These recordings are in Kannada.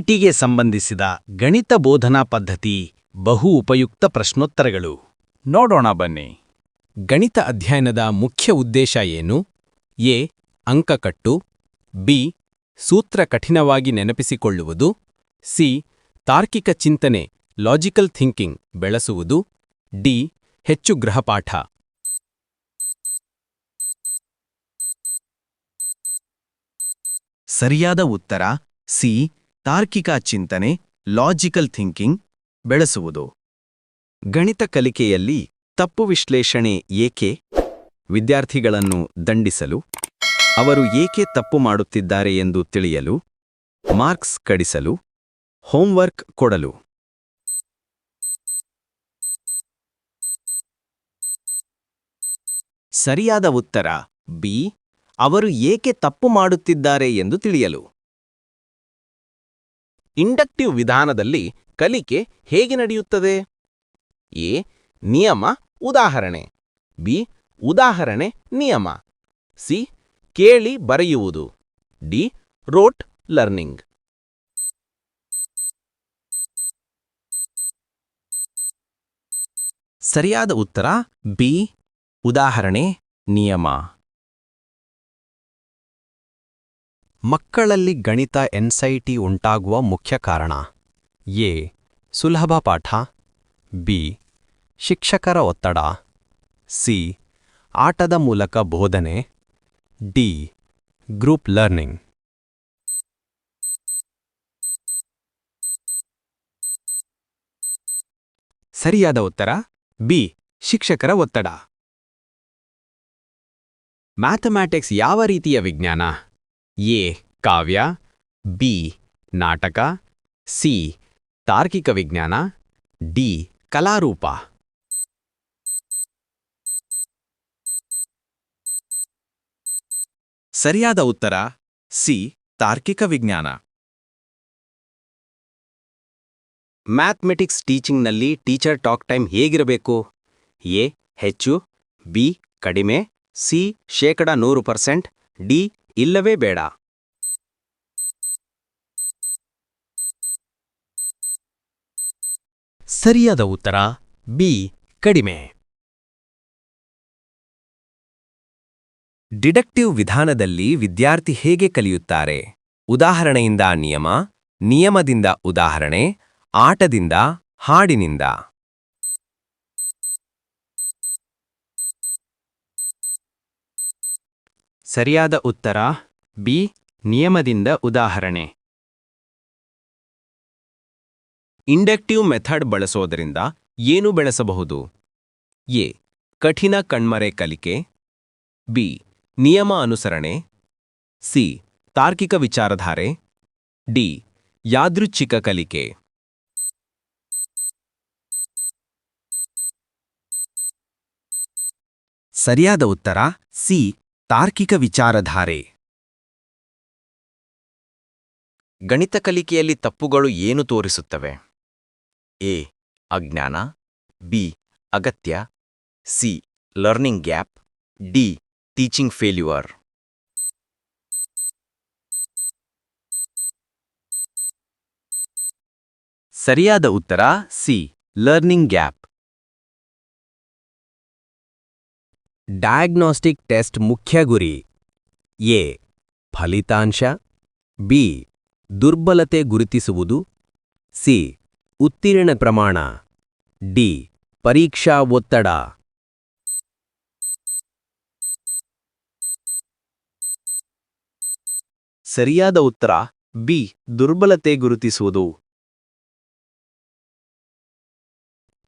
ಎನ್ಐಟಿಗೆ ಸಂಬಂಧಿಸಿದ ಗಣಿತ ಬೋಧನಾ ಪದ್ಧತಿ ಬಹು ಉಪಯುಕ್ತ ಪ್ರಶ್ನೋತ್ತರಗಳು. ನೋಡೋಣ ಬನ್ನಿ. ಗಣಿತ ಅಧ್ಯಯನದ ಮುಖ್ಯ ಉದ್ದೇಶ ಏನು? ಎ. ಅಂಕಕಟ್ಟು. ಬಿ. ಸೂತ್ರ ಕಠಿಣವಾಗಿ ನೆನಪಿಸಿಕೊಳ್ಳುವುದು. ಸಿ. ತಾರ್ಕಿಕ ಚಿಂತನೆ ಲಾಜಿಕಲ್ ಥಿಂಕಿಂಗ್ ಬೆಳೆಸುವುದು. ಡಿ. ಹೆಚ್ಚು ಗೃಹಪಾಠ. ಸರಿಯಾದ ಉತ್ತರ, ಸಿ. ತಾರ್ಕಿಕ ಚಿಂತನೆ ಲಾಜಿಕಲ್ ಥಿಂಕಿಂಗ್ ಬೆಳೆಸುವುದು. ಗಣಿತ ಕಲಿಕೆಯಲ್ಲಿ ತಪ್ಪು ವಿಶ್ಲೇಷಣೆ ಏಕೆ? ವಿದ್ಯಾರ್ಥಿಗಳನ್ನು ದಂಡಿಸಲು, ಅವರು ಏಕೆ ತಪ್ಪು ಮಾಡುತ್ತಿದ್ದಾರೆ ಎಂದು ತಿಳಿಯಲು, ಮಾರ್ಕ್ಸ್ ಕಡಿಸಲು, ಹೋಮ್ವರ್ಕ್ ಕೊಡಲು. ಸರಿಯಾದ ಉತ್ತರ, ಬಿ, ಅವರು ಏಕೆ ತಪ್ಪು ಮಾಡುತ್ತಿದ್ದಾರೆ ಎಂದು ತಿಳಿಯಲು. ಇಂಡಕ್ಟಿವ್ ವಿಧಾನದಲ್ಲಿ ಕಲಿಕೆ ಹೇಗೆ ನಡೆಯುತ್ತದೆ? ಎ. ನಿಯಮ, ಉದಾಹರಣೆ. ಬಿ. ಉದಾಹರಣೆ, ನಿಯಮ. ಸಿ. ಕೇಳಿ ಬರೆಯುವುದು. ಡಿ. Rote learning. ಸರಿಯಾದ ಉತ್ತರ ಬಿ. ಉದಾಹರಣೆ, ನಿಯಮ. ಮಕ್ಕಳಲ್ಲಿ ಗಣಿತ ಎನ್ಸೈಟಿ ಉಂಟಾಗುವ ಮುಖ್ಯ ಕಾರಣ ಎ. ಸುಲಭ ಪಾಠ ಬಿ. ಶಿಕ್ಷಕರ ಒತ್ತಡ ಸಿ. ಆಟದ ಮೂಲಕ ಬೋಧನೆ ಡಿ. Group learning. ಸರಿಯಾದ ಉತ್ತರ ಬಿ. ಶಿಕ್ಷಕರ ಒತ್ತಡ. ಮ್ಯಾಥಮ್ಯಾಟಿಕ್ಸ್ ಯಾವ ರೀತಿಯ ವಿಜ್ಞಾನ? ಎ ಕಾವ್ಯ ಬಿ ನಾಟಕ ಸಿ ತಾರ್ಕಿಕ ವಿಜ್ಞಾನ ಡಿ ಕಲಾರೂಪ. ಸರಿಯಾದ ಉತ್ತರ ಸಿ ತಾರ್ಕಿಕ ವಿಜ್ಞಾನ. ಮ್ಯಾಥಮೆಟಿಕ್ಸ್ ಟೀಚಿಂಗ್ನಲ್ಲಿ ಟೀಚರ್ ಟಾಕ್ ಟೈಮ್ ಹೇಗಿರಬೇಕು? ಎ ಹೆಚ್ಚು ಬಿ ಕಡಿಮೆ ಸಿ ಶೇಕಡ ನೂರು ಪರ್ಸೆಂಟ್ ಡಿ ಇಲ್ಲವೇ ಬೇಡ. ಸರಿಯಾದ ಉತ್ತರ, ಬಿ, ಕಡಿಮೆ. ಡಿಡಕ್ಟಿವ್ ವಿಧಾನದಲ್ಲಿ ವಿದ್ಯಾರ್ಥಿ ಹೇಗೆ ಕಲಿಯುತ್ತಾರೆ? ಉದಾಹರಣೆಯಿಂದ ನಿಯಮ, ನಿಯಮದಿಂದ ಉದಾಹರಣೆ, ಆಟದಿಂದ, ಹಾಡಿನಿಂದ. ಸರಿಯಾದ ಉತ್ತರ, ಬಿ, ನಿಯಮದಿಂದ ಉದಾಹರಣೆ. ಇಂಡಕ್ಟಿವ್ ಮೆಥಡ್ ಬಳಸೋದರಿಂದ ಏನು ಬೆಳೆಸಬಹುದು? ಎ, ಕಠಿಣ ಕಣ್ಮರೆ ಕಲಿಕೆ. ಬಿ, ನಿಯಮ ಅನುಸರಣೆ. ಸಿ, ತಾರ್ಕಿಕ ವಿಚಾರಧಾರೆ. ಡಿ, ಯಾದೃಚ್ಛಿಕ ಕಲಿಕೆ. ಸರಿಯಾದ ಉತ್ತರ, ಸಿ ತಾರ್ಕಿಕ ವಿಚಾರಧಾರೆ. ಗಣಿತ ಕಲಿಕೆಯಲ್ಲಿ ತಪ್ಪುಗಳು ಏನು ತೋರಿಸುತ್ತವೆ? ಎ. ಅಜ್ಞಾನ. ಬಿ. ಅಗತ್ಯ. C. Learning gap. D. Teaching failure. ಸರಿಯಾದ ಉತ್ತರ C. Learning gap. Diagnostic test ಮುಖ್ಯ ಗುರಿ. ಎ. ಫಲಿತಾಂಶ. ಬಿ. ದುರ್ಬಲತೆ ಗುರುತಿಸುವುದು. ಸಿ. ಉತ್ತೀರ್ಣ ಪ್ರಮಾಣ. ಡಿ. ಪರೀಕ್ಷಾ ಒತ್ತಡ. ಸರಿಯಾದ ಉತ್ತರ. ಬಿ. ದುರ್ಬಲತೆ ಗುರುತಿಸುವುದು.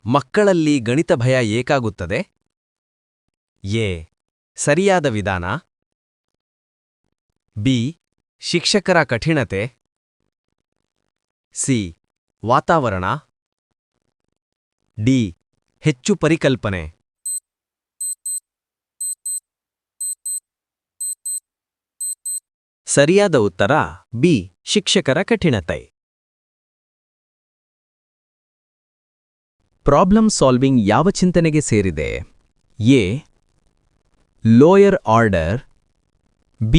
ಮಕ್ಕಳಲ್ಲಿ ಗಣಿತ ಭಯ ಏಕಾಗುತ್ತದೆ. ಎ. ಸರಿಯಾದ ವಿಧಾನ. ಬಿ. ಶಿಕ್ಷಕರ ಕಠಿಣತೆ. ಸಿ. ವಾತಾವರಣ. ಡಿ. ಹೆಚ್ಚು ಪರಿಕಲ್ಪನೆ. ಸರಿಯಾದ ಉತ್ತರ, ಬಿ. ಶಿಕ್ಷಕರ ಕಠಿಣತೆ. ಪ್ರಾಬ್ಲಮ್ ಸಾಲ್ವಿಂಗ್ ಯಾವ ಚಿಂತನೆಗೆ ಸೇರಿದೆ? A. Lower order, B.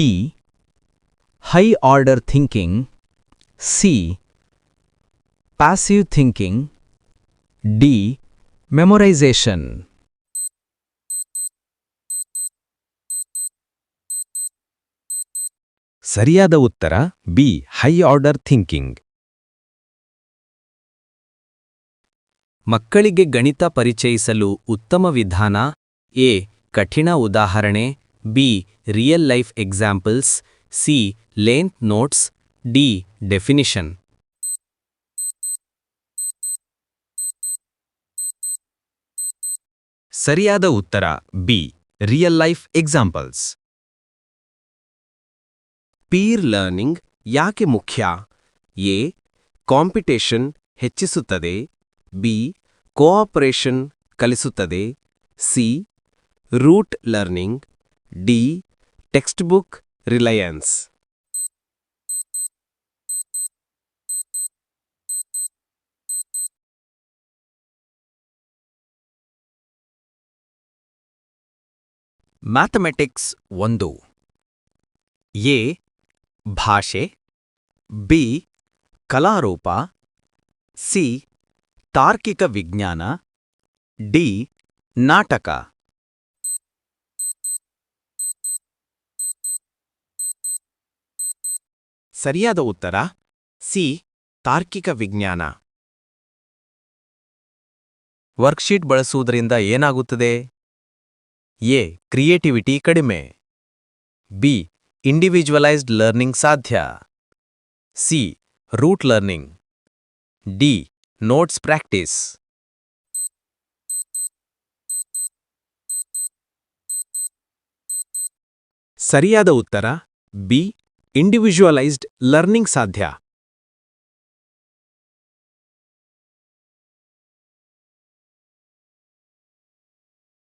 High order thinking, C. Passive thinking, D. Memorization. ಸರಿಯಾದ ಉತ್ತರ ಬಿ ಹೈ ಆರ್ಡರ್ ಥಿಂಕಿಂಗ್ ಮಕ್ಕಳಿಗೆ ಗಣಿತ ಪರಿಚಯಿಸಲು ಉತ್ತಮ ವಿಧಾನ ಎ ಕಠಿಣ ಉದಾಹರಣೆ B real life examples C length notes D definition ಸರಿಯಾದ ಉತ್ತರ B real life examples peer learning ಯಾಕೆ ಮುಖ್ಯ? ಎ ಕಾಂಪಿಟೇಷನ್ ಹೆಚ್ಚಿಸುತ್ತದೆ. ಬಿ ಕೋಆಪರೇಷನ್ ಕಲಿಸುತ್ತದೆ. C rote learning D text book reliance mathematics ಒಂದು. ಎ ಭಾಷೆ. ಬಿ ಕಲಾರೂಪ. ಸಿ ತಾರ್ಕಿಕ ವಿಜ್ಞಾನ. ಡಿ ನಾಟಕ. ಸರಿಯಾದ ಉತ್ತರ? ಸಿ. ತಾರ್ಕಿಕ ವಿಜ್ಞಾನ. ವರ್ಕ್ಶೀಟ್ ಬಳಸುವುದರಿಂದ ಏನಾಗುತ್ತದೆ? ಎ. ಕ್ರಿಯೇಟಿವಿಟಿ ಕಡಿಮೆ. ಬಿ. ಇಂಡಿವಿಜುವಲೈಸ್ಡ್ ಲರ್ನಿಂಗ್ ಸಾಧ್ಯ. C. Rote learning. D. Notes practice. ಸರಿಯಾದ ಉತ್ತರ? ಬಿ. ಇಂಡಿವಿಜುವಲೈಸ್ಡ್ ಲರ್ನಿಂಗ್ ಸಾಧ್ಯ